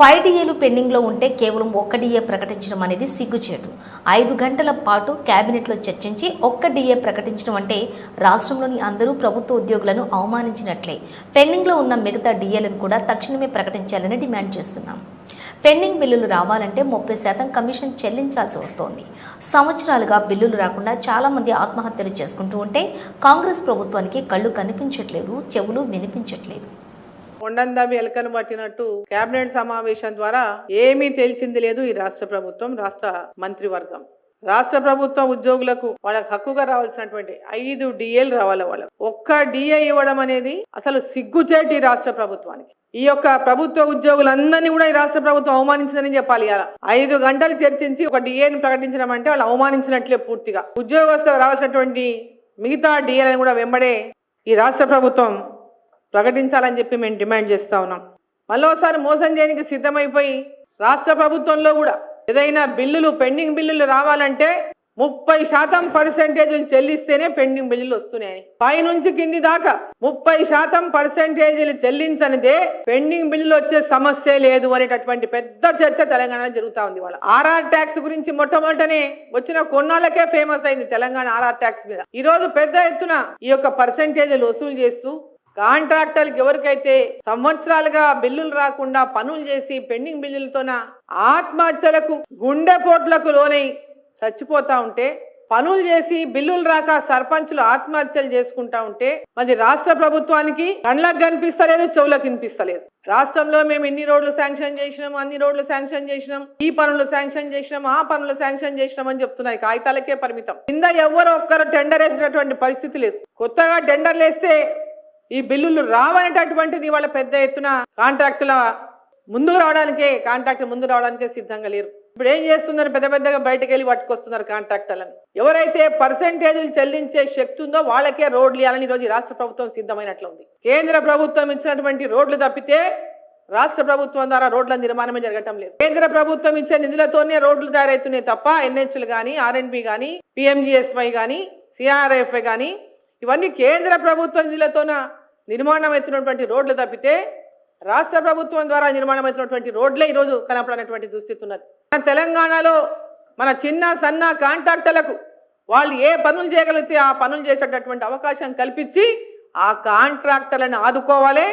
Five డిఏలు పెండింగ్లో ఉంటే కేవలం ఒక్క డిఏ ప్రకటించడం అనేది సిగ్గుచేటు. ఐదు గంటల పాటు కేబినెట్లో చర్చించి ఒక్క డిఏ ప్రకటించడం అంటే రాష్ట్రంలోని అందరూ ప్రభుత్వ ఉద్యోగులను అవమానించినట్లే. పెండింగ్లో ఉన్న మిగతా డిఏలను కూడా తక్షణమే ప్రకటించాలని డిమాండ్ చేస్తున్నాం. పెండింగ్ బిల్లులు రావాలంటే ముప్పై శాతం కమిషన్ చెల్లించాల్సి వస్తోంది. సంవత్సరాలుగా బిల్లులు రాకుండా చాలామంది ఆత్మహత్యలు చేసుకుంటూ ఉంటే కాంగ్రెస్ ప్రభుత్వానికి కళ్ళు కనిపించట్లేదు చెవులు వినిపించట్లేదు. కొండందవి ఎలకను పట్టినట్టు కేబినెట్ సమావేశం ద్వారా ఏమీ తేల్చింది లేదు ఈ రాష్ట్ర ప్రభుత్వం రాష్ట్ర మంత్రివర్గం. రాష్ట్ర ప్రభుత్వ ఉద్యోగులకు వాళ్ళకి హక్కుగా రావాల్సినటువంటి ఐదు డిఏలు రావాలి వాళ్ళకు. ఒక్క డిఏ ఇవ్వడం అనేది అసలు సిగ్గుచేటి రాష్ట్ర ప్రభుత్వానికి. ఈ యొక్క ప్రభుత్వ ఉద్యోగులందరినీ కూడా ఈ రాష్ట్ర ప్రభుత్వం అవమానించిందని చెప్పాలి ఇలా ఐదు గంటలు చర్చించి ఒక డిఏని ప్రకటించడం అంటే వాళ్ళు అవమానించినట్లే పూర్తిగా. ఉద్యోగస్తులకు రావాల్సినటువంటి మిగతా డిఏలను కూడా వెంబడే ఈ రాష్ట్ర ప్రభుత్వం ప్రకటించాలని చెప్పి మేము డిమాండ్ చేస్తూ ఉన్నాం. మళ్ళీ మోసం చేయడానికి సిద్ధమైపోయి రాష్ట్ర ప్రభుత్వంలో కూడా ఏదైనా బిల్లులు పెండింగ్ బిల్లులు రావాలంటే ముప్పై శాతం పర్సెంటేజీలు చెల్లిస్తేనే పెండింగ్ బిల్లులు వస్తున్నాయి. పై నుంచి కింది దాకా ముప్పై శాతం పర్సెంటేజీలు చెల్లించనిదే పెండింగ్ బిల్లులు వచ్చే సమస్య లేదు అనేటటువంటి పెద్ద చర్చ తెలంగాణలో జరుగుతూ ఉంది వాళ్ళ ఆర్ఆర్ ట్యాక్స్ గురించి మొట్టమొదటనే వచ్చిన కొన్నాళ్ళకే ఫేమస్ అయింది తెలంగాణ ఆర్ఆర్ ట్యాక్స్ మీద. ఈ రోజు పెద్ద ఎత్తున ఈ యొక్క పర్సెంటేజీలు వసూలు చేస్తూ కాంట్రాక్టర్కి ఎవరికైతే సంవత్సరాలుగా బిల్లులు రాకుండా పనులు చేసి పెండింగ్ బిల్లులతోన ఆత్మహత్యలకు గుండెపోట్లకు లోనై చచ్చిపోతా ఉంటే పనులు చేసి బిల్లులు రాక సర్పంచులు ఆత్మహత్యలు చేసుకుంటా ఉంటే మరి రాష్ట్ర ప్రభుత్వానికి కళ్ళకు కనిపిస్తలేదు చెవులకు వినిపిస్తలేదు. రాష్ట్రంలో మేము ఇన్ని రోడ్లు శాంక్షన్ చేసినాం అన్ని రోడ్లు శాంక్షన్ చేసినాం ఈ పనులు శాంక్షన్ చేసినాం ఆ పనులు శాంక్షన్ చేసినాం అని చెప్తున్నాయి కాగితాలకే పరిమితం. కింద ఎవరు ఒక్కరు టెండర్ వేసినటువంటి పరిస్థితి లేదు. కొత్తగా టెండర్లు వేస్తే ఈ బిల్లులు రావనేటటువంటిది వాళ్ళ పెద్ద ఎత్తున కాంట్రాక్టుల ముందుకు రావడానికే కాంట్రాక్ట్ ముందు రావడానికే సిద్ధంగా లేరు. ఇప్పుడు ఏం చేస్తున్నారు? పెద్ద పెద్దగా బయటకు వెళ్ళి పట్టుకొస్తున్నారు కాంట్రాక్టర్లను. ఎవరైతే పర్సంటేజీలు చెల్లించే శక్తి ఉందో వాళ్ళకే రోడ్లు ఇవ్వాలని ఈరోజు రాష్ట్ర ప్రభుత్వం సిద్ధమైనట్లు ఉంది. కేంద్ర ప్రభుత్వం ఇచ్చినటువంటి రోడ్లు తప్పితే రాష్ట్ర ప్రభుత్వం ద్వారా రోడ్ల నిర్మాణమే జరగటం లేదు. కేంద్ర ప్రభుత్వం ఇచ్చే నిధులతోనే రోడ్లు తయారవుతున్నాయి తప్ప ఎన్హెచ్లు కానీ ఆర్ఎన్బి కానీ పిఎంజిఎస్వై కానీ సిఆర్ఎఫ్ఐ కానీ ఇవన్నీ కేంద్ర ప్రభుత్వ నిధులతోన? నిర్మాణమవుతున్నటువంటి రోడ్లు తప్పితే రాష్ట్ర ప్రభుత్వం ద్వారా నిర్మాణమవుతున్నటువంటి రోడ్లే ఈరోజు కనపడనటువంటి దుస్థితి ఉన్నది. మన తెలంగాణలో మన చిన్న సన్న కాంట్రాక్టర్లకు వాళ్ళు ఏ పనులు చేయగలిగితే ఆ పనులు చేసేటటువంటి అవకాశం కల్పించి ఆ కాంట్రాక్టర్లను ఆదుకోవాలి.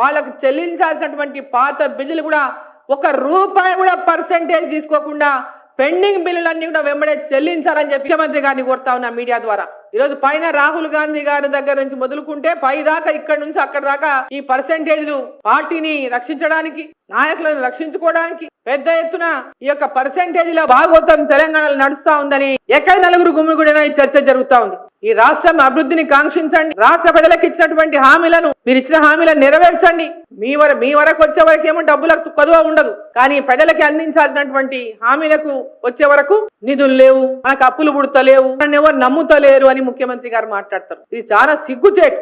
వాళ్ళకు చెల్లించాల్సినటువంటి పాత బిల్లులు కూడా ఒక రూపాయి కూడా పర్సెంటేజ్ తీసుకోకుండా పెండింగ్ బిల్లులన్నీ కూడా వెంబడే చెల్లించాలని చెప్పి ముఖ్యమంత్రి గారిని కోరుతా ఉన్నా మీడియా ద్వారా. ఈరోజు పైన రాహుల్ గాంధీ గారి దగ్గర నుంచి మొదలుకుంటే పై దాకా ఇక్కడ నుంచి అక్కడ దాకా ఈ పర్సెంటేజ్లు పార్టీని రక్షించడానికి నాయకులను రక్షించుకోవడానికి పెద్ద ఎత్తున ఈ యొక్క పర్సెంటేజ్ల భాగవతం తెలంగాణలో నడుస్తా ఉందని ఎక్కడ నలుగురు గుమ్మిగుడిన ఈ చర్చ జరుగుతా ఉంది. ఈ రాష్ట్రం అభివృద్ధిని కాంక్షించండి. రాష్ట్ర ప్రజలకు ఇచ్చినటువంటి హామీలను మీరు ఇచ్చిన హామీలను నెరవేర్చండి. మీ వర మీ వరకు వచ్చే వరకు ఏమో డబ్బులకు కొదువ ఉండదు. కానీ ప్రజలకి అందించాల్సినటువంటి హామీలకు వచ్చే వరకు నిధులు లేవు మనకు అప్పులు పుడతలేవు ఎవరు నమ్ముతలేరు అని ముఖ్యమంత్రి గారు మాట్లాడతారు. ఇది చాలా సిగ్గుచేటు.